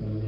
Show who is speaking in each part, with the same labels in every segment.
Speaker 1: วันนี้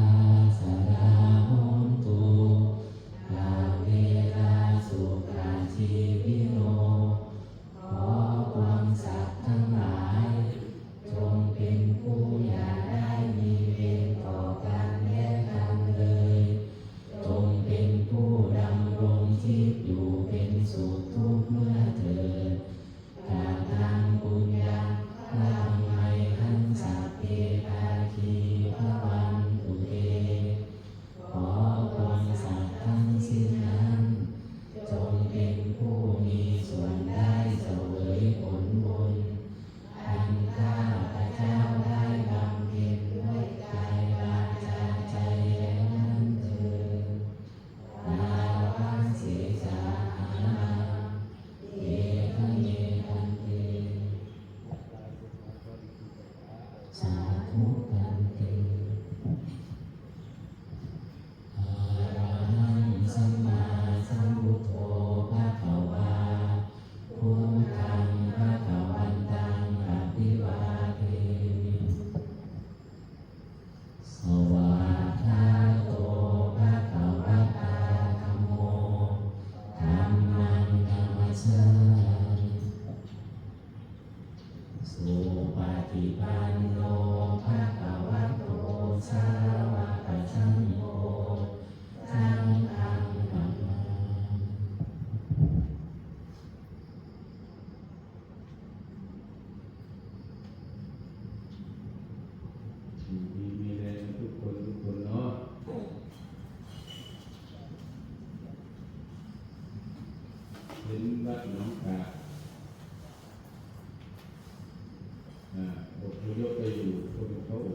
Speaker 1: สุปฏิปันโนภะคะวะโตสาว
Speaker 2: กสังโฆสังฆังธัมมัง
Speaker 1: มีแรงทุกคนทุกคนเนาะเป็วัดหนองกา Ah, eu vou o fogo.